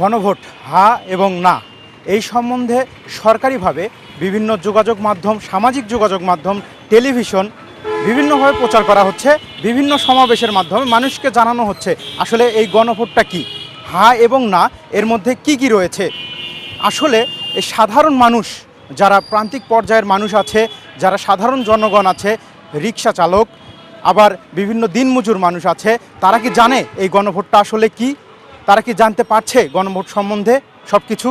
গণভোট, হা এবং না। এই সম্বন্ধে সরকারিভাবে বিভিন্ন যোগাযোগ মাধ্যম, সামাজিক যোগাযোগ মাধ্যম, টেলিভিশন বিভিন্নভাবে প্রচার করা হচ্ছে। বিভিন্ন সমাবেশের মাধ্যমে মানুষকে জানানো হচ্ছে, আসলে এই গণভোটটা কি? হা এবং না, এর মধ্যে কি কি রয়েছে? আসলে এই সাধারণ মানুষ, যারা প্রান্তিক পর্যায়ের মানুষ আছে, যারা সাধারণ জনগণ আছে, রিক্সা চালক, আবার বিভিন্ন দিনমজুর মানুষ আছে, তারা কি জানে এই গণভোটটা আসলে কি? তারা কি জানতে পারছে গণভোট সম্বন্ধে সব কিছু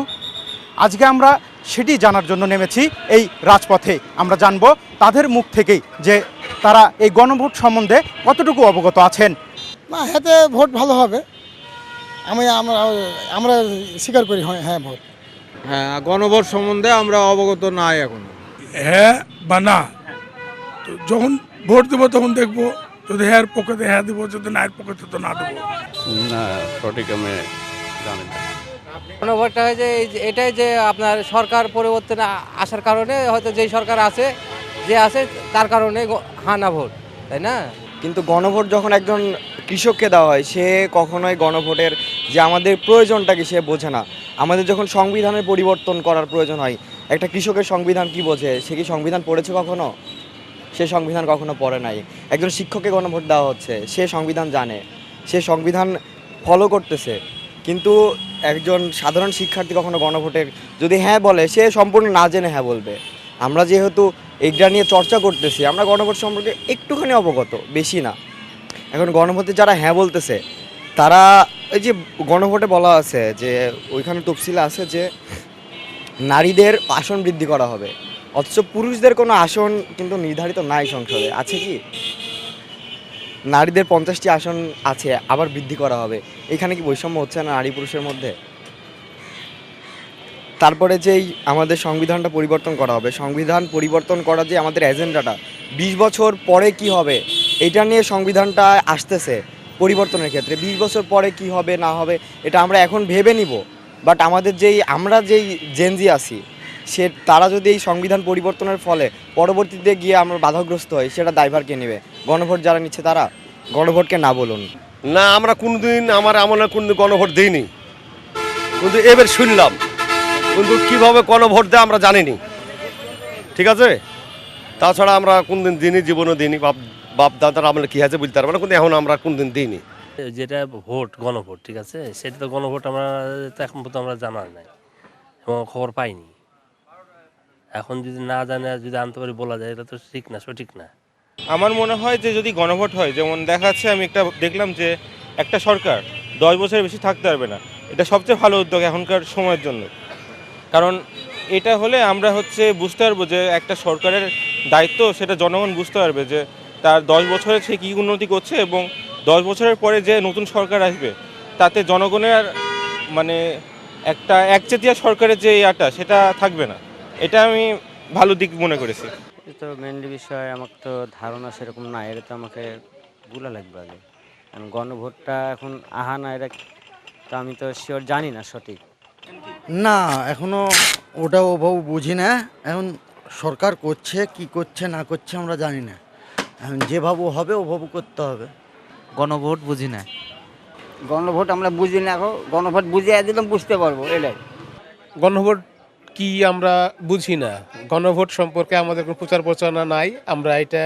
আজকে আমরা সেটি জানার জন্য নেমেছি এই রাজপথে। আমরা জানব তাদের মুখ থেকেই যে তারা এই গণভোট সম্বন্ধে কতটুকু অবগত আছেন। না হাতে ভোট ভালো হবে। আমি আমরা আমরা স্বীকার করি হয় হ্যাঁ ভোট। হ্যাঁ গণভোট সম্বন্ধে আমরা অবগত নাই এখন। হ্যাঁ বা না? যখন ভোট দেবো তখন দেখব যদি হ্যাঁ পক্ষে হ্যাঁ দেবো যদি না পক্ষে তো না দেবো। না সঠিক আমি জানি না। গণভোটটা হয় যে এই যে- এটাই যে আপনার সরকার পরিবর্তন আসার কারণে হয়তো যেই সরকার আছে যে আছে তার কারণে হানা ভোট তাই না? কিন্তু গণভোট যখন একজন কৃষককে দেওয়া হয় সে কখনোই গণভোটের যে আমাদের প্রয়োজনটা কি সে বোঝে না। আমাদের যখন সংবিধানের পরিবর্তন করার প্রয়োজন হয় একটা কৃষকের সংবিধান কি বোঝে? সে কি সংবিধান পড়েছে কখনো? সে সংবিধান কখনো পড়ে নাই। একজন শিক্ষককে গণভোট দেওয়া হচ্ছে, সে সংবিধান জানে, সে সংবিধান ফলো করতেছে। কিন্তু একজন সাধারণ শিক্ষার্থী কখনো গণভোটের যদি হ্যাঁ বলে, সে সম্পূর্ণ না জেনে হ্যাঁ বলবে। আমরা যেহেতু এইটা নিয়ে চর্চা করতেছি, আমরা গণভোট সম্পর্কে একটুখানি অবগত, বেশি না। এখন গণভোটে যারা হ্যাঁ বলতেছে, তারা এই যে গণভোটে বলা আছে যে, ওইখানে তফসিলে আছে যে, নারীদের আসন বৃদ্ধি করা হবে। অথচ পুরুষদের কোনো আসন কিন্তু নির্ধারিত নাই সংসদে। আছে কি? নারীদের পঞ্চাশটি আসন আছে, আবার বৃদ্ধি করা হবে। এখানে কি বৈষম্য হচ্ছে না নারী পুরুষের মধ্যে? তারপরে যেই আমাদের সংবিধানটা পরিবর্তন করা হবে, সংবিধান পরিবর্তন করা যে আমাদের এজেন্ডাটা, বিশ বছর পরে কি হবে? এটা নিয়ে সংবিধানটা আসতেছে পরিবর্তনের ক্ষেত্রে। বিশ বছর পরে কি হবে, না হবে, এটা আমরা এখন ভেবে নিব। বাট আমাদের যেই, আমরা যেই জেনজি আছি সে তারা যদি এই সংবিধান পরিবর্তনের ফলে পরবর্তীতে গিয়ে আমরা বাধাগ্রস্ত হই সেটা দায়ভার কে নেবে? গণভোট যারা নিচ্ছে তারা? গণভোটকে না বলুন। না আমরা কোনোদিন আমার আমলে কোনোদিন গণভোট দিইনি। কিন্তু এবার শুনলাম। কিন্তু কীভাবে গণভোট দেয় আমরা জানিনি। ঠিক আছে? তাছাড়া আমরা কোনদিন দিনই জীবনও দিইনি। বাপ বাপ দাদার আমলে কী আছে বুঝতে পারব না কিন্তু এখন আমরা কোনদিন দিইনি। যেটা ভোট গণভোট ঠিক আছে? সেটা তো গণভোট আমরা তো এখন পর্যন্ত আমরা জানার নাই। এবং খবর পাইনি। এখন যদি না জানে, যদি আনতে পারি, বলা যায়, এটা তো ঠিক না, সঠিক না। আমার মনে হয় যে যদি গণভোট হয়, যেমন দেখা যাচ্ছে আমি একটা দেখলাম যে একটা সরকার দশ বছরের বেশি থাকতে পারবে না। এটা সবচেয়ে ভালো উদ্যোগ এখনকার সময়ের জন্য। কারণ এটা হলে আমরা হচ্ছে বুঝতে পারব যে একটা সরকারের দায়িত্ব, সেটা জনগণ বুঝতে পারবে যে তার দশ বছরে সে কী উন্নতি করছে এবং দশ বছরের পরে যে নতুন সরকার আসবে, তাতে জনগণের মানে একটা একচেতিয়া সরকারের যে ইয়াটা, সেটা থাকবে না। এটা আমি ভালো দিক মনে করেছি। তো মেনলি বিষয় আমার তো ধারণা সেরকম না এটা তো আমাকে গুলা লাগবে আগে। কারণ গণভোটটা এখন আহা না এটা তো আমি তো শিওর জানি না সঠিক। না এখনও ওটা ওভাবে বুঝি না এখন সরকার করছে কি করছে না করছে আমরা জানি না। এখন যেভাবে হবে ওভাবে করতে হবে। গণভোট বুঝি না। গণভোট আমরা বুঝি না এখন গণভোট বুঝিয়ে দিলাম বুঝতে পারব এটাই। গণভোট কি আমরা বুঝি না। গণভোট সম্পর্কে আমাদের কোনো প্রচার প্রচারণা নাই, আমরা এটা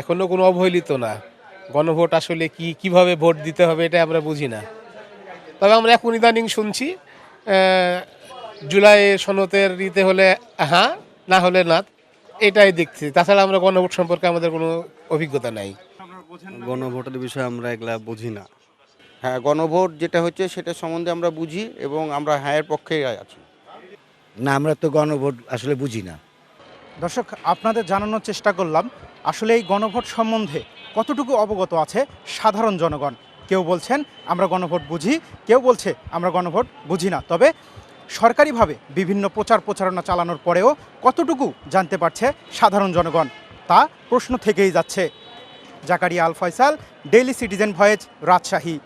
এখনও কোনো অবহেলিত না। গণভোট আসলে কি, কীভাবে ভোট দিতে হবে এটা আমরা বুঝি না। তবে আমরা এখন ইদানিং শুনছি জুলাই সনতের দিতে হলে হ্যাঁ না হলে না, এটাই দেখছি। তাছাড়া আমরা গণভোট সম্পর্কে আমাদের কোনো অভিজ্ঞতা নাই। গণভোটের বিষয়ে আমরা এগুলা বুঝি না। হ্যাঁ গণভোট যেটা হচ্ছে সেটা সম্বন্ধে আমরা বুঝি এবং আমরা হ্যাঁয়ের পক্ষেই আছি। না, আমরা তো গণভোট আসলে বুঝি না। দর্শক, আপনাদের জানানোর চেষ্টা করলাম, আসলে এই গণভোট সম্বন্ধে কতটুকু অবগত আছে সাধারণ জনগণ? কেউ বলছেন, আমরা গণভোট বুঝি। কেউ বলছে, আমরা গণভোট বুঝি না। তবে সরকারিভাবে বিভিন্ন প্রচার প্রচারণা চালানোর পরেও কতটুকু জানতে পারছে সাধারণ জনগণ, তা প্রশ্ন থেকেই যাচ্ছে। Zakaria Al Faisal, Daily Citizen Voice Rajshahi.